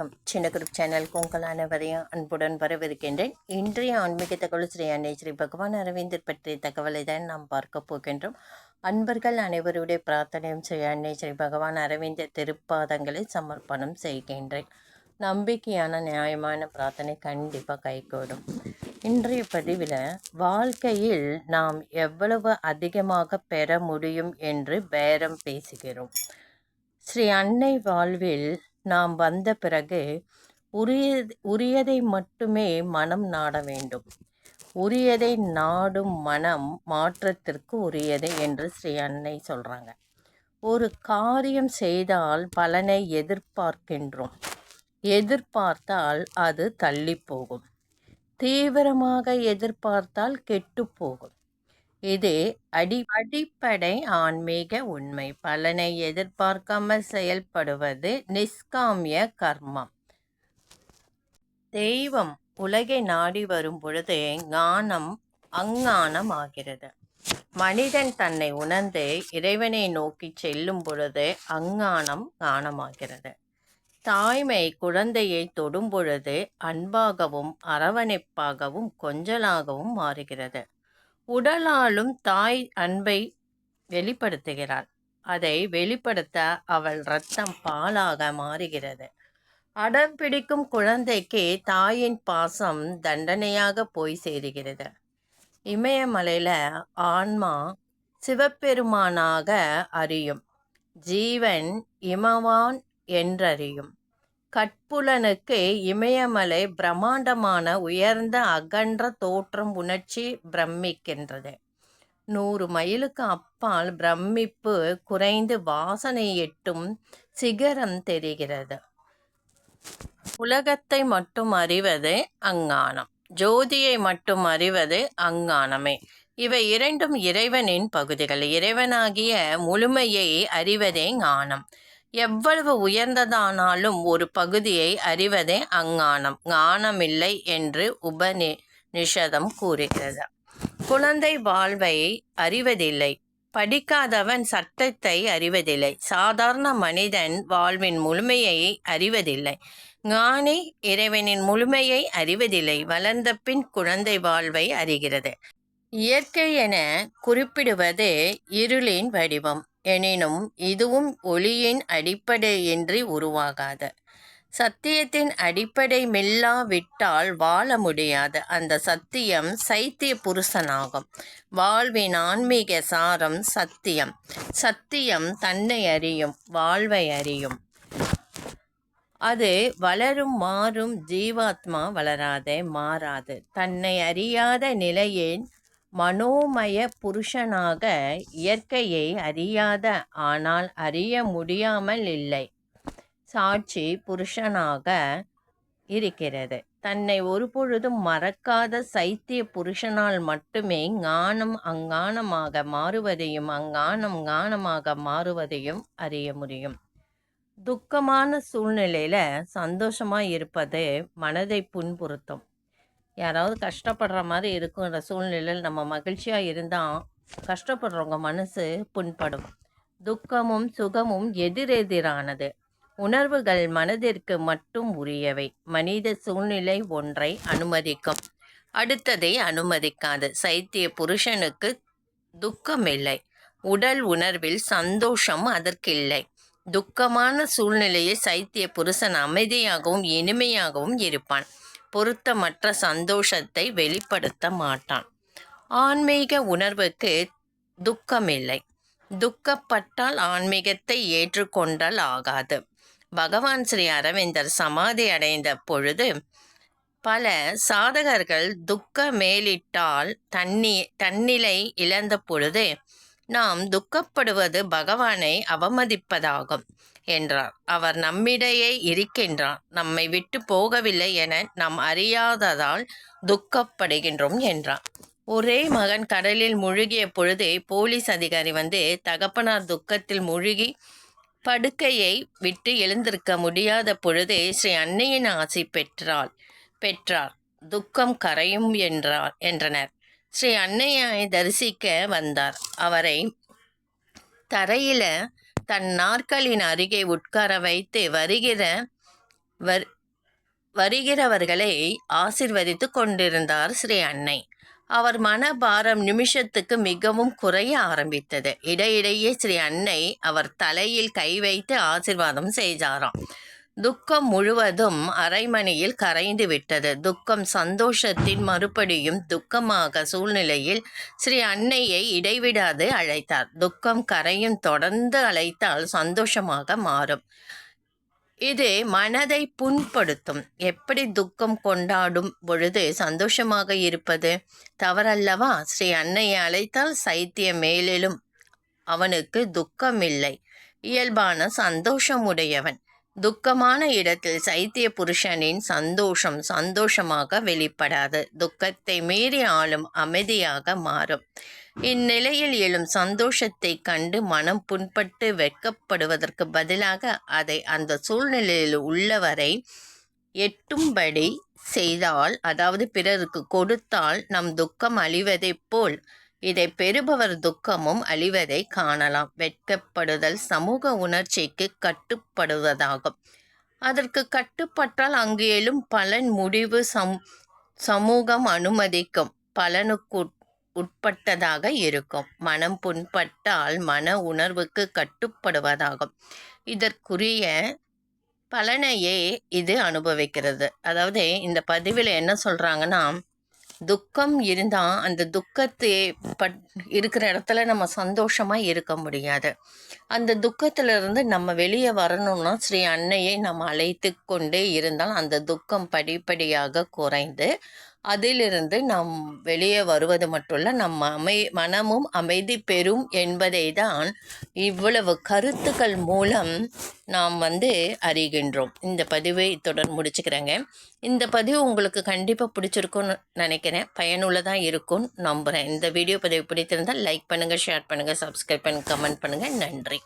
வணக்கம். சின்ன குரூப் சேனலுக்கு உங்கள் அனைவரையும் அன்புடன் வரவிருக்கின்றேன் இன்றைய ஆன்மீக தகவல் ஸ்ரீ அன்னை ஸ்ரீ பகவான் அரவிந்தர் பற்றிய தகவலை தான் நாம் பார்க்க போகின்றோம். அன்பர்கள் அனைவருடைய பிரார்த்தனையும் ஸ்ரீ அன்னை ஸ்ரீ பகவான் அரவிந்தர் திருப்பாதங்களை சமர்ப்பணம் செய்கின்றேன். நம்பிக்கையான நியாயமான பிரார்த்தனை கண்டிப்பாக கைகூடும். இன்றைய பதிவில் வாழ்க்கையில் நாம் எவ்வளவு அதிகமாக பெற முடியும் என்று பேரம் பேசுகிறோம். ஸ்ரீ அன்னை வாழ்வில் நாம் வந்த பிறகு உரிய உரியதை மட்டுமே மனம் நாட வேண்டும். உரியதை நாடும் மனம் மாற்றத்திற்கு உரியது என்று ஸ்ரீ அன்னை சொல்கிறாங்க ஒரு காரியம் செய்தால் பலனை எதிர்பார்க்கின்றோம். எதிர்பார்த்தால் அது தள்ளி போகும். தீவிரமாக எதிர்பார்த்தால் கெட்டு போகும். இது அடி அடிப்படை ஆன்மீக உண்மை. பலனை எதிர்பார்க்காமல் செயல்படுவது நிஷ்காமிய கர்மம். தெய்வம் உலகை நாடி வரும் பொழுது ஞானம் அஞ்ஞானம் ஆகிறது. மனிதன் தன்னை உணர்ந்து இறைவனை நோக்கி செல்லும் பொழுது அஞ்ஞானம் ஞானமாகிறது. தாய்மை குழந்தையை தொடும் பொழுது அன்பாகவும் அரவணைப்பாகவும் கொஞ்சலாகவும் மாறுகிறது. உடலாலும் தாய் அன்பை வெளிப்படுத்துகிறாள். அதை வெளிப்படுத்த அவள் ரத்தம் பாலாக மாறுகிறது. அடம் பிடிக்கும் குழந்தைக்கு தாயின் பாசம் தண்டனையாக போய் சேருகிறது. இமயமலையில் ஆன்மா சிவபெருமானாக அறியும். ஜீவன் இமவான் என்றறியும். கட்புலனுக்கு இமயமலை பிரம்மாண்டமான உயர்ந்த அகன்ற தோற்றம் உணர்ச்சி பிரமிக்கின்றது. நூறு மைலுக்கு அப்பால் பிரமிப்பு குறைந்து வாசனை எட்டும் சிகரம் தெரிகிறது. உலகத்தை மட்டும் அறிவது அங்ஞானம் ஜோதியை மட்டும் அறிவது அங்ஞானமே இவை இரண்டும் இறைவனின் பகுதிகள். இறைவனாகிய முழுமையை அறிவதே ஞானம். எவ்வளவு உயர்ந்ததானாலும் ஒரு பகுதியை அறிவதே அஞ்ஞானம். ஞானமில்லை என்று உபநி நிஷதம் கூறுகிறது. குழந்தை வாழ்வை அறிவதில்லை. படிக்காதவன் சட்டத்தை அறிவதில்லை. சாதாரண மனிதன் வாழ்வின் முழுமையை அறிவதில்லை. ஞானி இறைவனின் முழுமையை அறிவதில்லை. வளர்ந்த பின் குழந்தை வாழ்வை அறிகிறது. இயற்கை என குறிப்பிடுவது இருளின் வடிவம். எனினும் இதுவும் ஒளியின் அடிப்படையின்றி உருவாகாது. சத்தியத்தின் அடிப்படை மெல்லாவிட்டால் வாழ முடியாது. அந்த சத்தியம் சைத்திய புருஷனாகும். வாழ்வின் ஆன்மீக சாரம் சத்தியம். சத்தியம் தன்னை அறியும் வாழ்வை அறியும். அது வளரும் மாறும் ஜீவாத்மா வளராதே மாறாது. தன்னை அறியாத நிலையின் மனோமய புருஷனாக இயற்கையை அறியாத ஆனால் அறிய முடியாமல் இல்லை. சாட்சி புருஷனாக இருக்கிறது. தன்னை ஒருபொழுதும் மறக்காத சைத்திய புருஷனால் மட்டுமே ஞானம் அங்ஞானமாக மாறுவதையும் அங்ஞானம் ஞானமாக மாறுவதையும் அறிய முடியும். துக்கமான சூழ்நிலையில் சந்தோஷமாக இருப்பது மனதை புண்புறுத்தும். யாராவது கஷ்டப்படுற மாதிரி இருக்குன்ற சூழ்நிலையில் நம்ம மகிழ்ச்சியாக இருந்தால் கஷ்டப்படுறவங்க மனசு புண்படும். துக்கமும் சுகமும் எதிரெதிரானது. உணர்வுகள் மனதிற்கு மட்டும் உரியவை. மனித சூழ்நிலை ஒன்றை அனுமதிக்கும். அடுத்ததை அனுமதிக்காது. சைத்திய புருஷனுக்கு துக்கம் இல்லை உடல் உணர்வில் சந்தோஷம் அதற்கில்லை. துக்கமான சூழ்நிலையை சைத்திய புருஷன் அமைதியாகவும் இனிமையாகவும் இருப்பான். பொருத்தமற்ற சந்தோஷத்தை வெளிப்படுத்த மாட்டான். ஆன்மீக உணர்வுக்கு துக்கமில்லை. துக்கப்பட்டால் ஆன்மீகத்தை ஏற்றுக்கொண்டால் ஆகாது. பகவான் ஸ்ரீ அரவிந்தர் சமாதி அடைந்த பொழுது பல சாதகர்கள் துக்க மேலிட்டால் தண்ணி தன்னிலை இழந்த பொழுது நாம் துக்கப்படுவது பகவானை அவமதிப்பதாகும். என்றார். அவர் நம்மிடையே இருக்கின்றார். நம்மை விட்டு போகவில்லை என நாம் அறியாததால் துக்கப்படுகின்றோம் என்றார். ஒரே மகன் கடலில் முழுகிய பொழுதே போலீஸ் அதிகாரி வந்து தகப்பனார் துக்கத்தில் முழுகி படுக்கையை விட்டு எழுந்திருக்க முடியாத பொழுதே ஸ்ரீ அன்னையின் ஆசை பெற்றாள். பெற்றார். துக்கம் கரையும் என்றார் என்றனர். ஸ்ரீ அன்னையை தரிசிக்க வந்தார். அவரை தரையில தன் நாற்களின் அருகே உட்கார வைத்து வருகிற வர் வருகிறவர்களை ஆசிர்வதித்து கொண்டிருந்தார் ஸ்ரீ அன்னை. அவர் மனபாரம் நிமிஷத்துக்கு மிகவும் குறைய ஆரம்பித்தது. இடையிடையே ஸ்ரீ அன்னை அவர் தலையில் கை வைத்து ஆசிர்வாதம் செய்தாராம். துக்கம் முழுவதும் அரைமணியில் கரைந்து விட்டது. துக்கம் சந்தோஷத்தின் மறுபடியும் துக்கமாக சூழ்நிலையில் ஸ்ரீ அன்னையை இடைவிடாது அழைத்தார். துக்கம் கரையும் தொடர்ந்து அழைத்தால் சந்தோஷமாக மாறும். இது மனதை புண்படுத்தும். எப்படி துக்கம் கொண்டாடும் பொழுது சந்தோஷமாக இருப்பது? தவறல்லவா? ஸ்ரீ அன்னையை அழைத்தால் சைத்தியம் மேலிலும் அவனுக்கு துக்கமில்லை. இயல்பான சந்தோஷமுடையவன். துக்கமான இடத்தில் சைத்திய புருஷனின் சந்தோஷம் சந்தோஷமாக வெளிப்படாது. துக்கத்தை மீறி ஆளும் அமைதியாக மாறும். இந்நிலையில் எழும் சந்தோஷத்தை கண்டு மனம் புண்பட்டு வெட்கப்படுவதற்கு பதிலாக அதை அந்த சூழ்நிலையில் உள்ளவரை எட்டும்படி செய்தால் அதாவது பிறருக்கு கொடுத்தால் நம் துக்கம் அழிவதைப் போல் இதை பெறுபவர் துக்கமும் அழிவதை காணலாம். வெட்கப்படுதல் சமூக உணர்ச்சிக்கு கட்டுப்படுவதாகும். அதற்கு கட்டுப்பட்டால் அங்கு எழும் பலன் முடிவு சம் சமூகம் அனுமதிக்கும். பலனுக்கு உட்பட்டதாக இருக்கும். மனம் புண்பட்டால் மன உணர்வுக்கு கட்டுப்படுவதாகும். இதற்குரிய பலனையே இது அனுபவிக்கிறது. அதாவது இந்த பதிவில் என்ன சொல்கிறாங்கன்னா துக்கம் இருந்தால் அந்த துக்கத்தை பட் இருக்கிற இடத்துல நம்ம சந்தோஷமாக இருக்க முடியாது. அந்த துக்கத்திலிருந்து நம்ம வெளியே வரணும்னா ஸ்ரீ அன்னையை நம்ம அழைத்து கொண்டே இருந்தால் அந்த துக்கம் படிப்படியாக குறைந்து அதிலிருந்து நாம் வெளியே வருவது மட்டும் இல்லை அமை மனமும் அமைதி பெறும் என்பதை தான் இவ்வளவு கருத்துக்கள் மூலம் நாம் வந்து அறிகின்றோம். இந்த பதிவை இத்துடன் முடிச்சுக்கிறேங்க. இந்த பதிவு உங்களுக்கு கண்டிப்பாக பிடிச்சிருக்கும்னு நினைக்கிறேன். பயனுள்ளதாக இருக்கும்னு நம்புகிறேன் இந்த வீடியோ பதிவு பிடித்திருந்தால் லைக் பண்ணுங்கள் ஷேர் பண்ணுங்கள் சப்ஸ்கிரைப் பண்ணுங்கள் கமெண்ட் பண்ணுங்கள் நன்றி.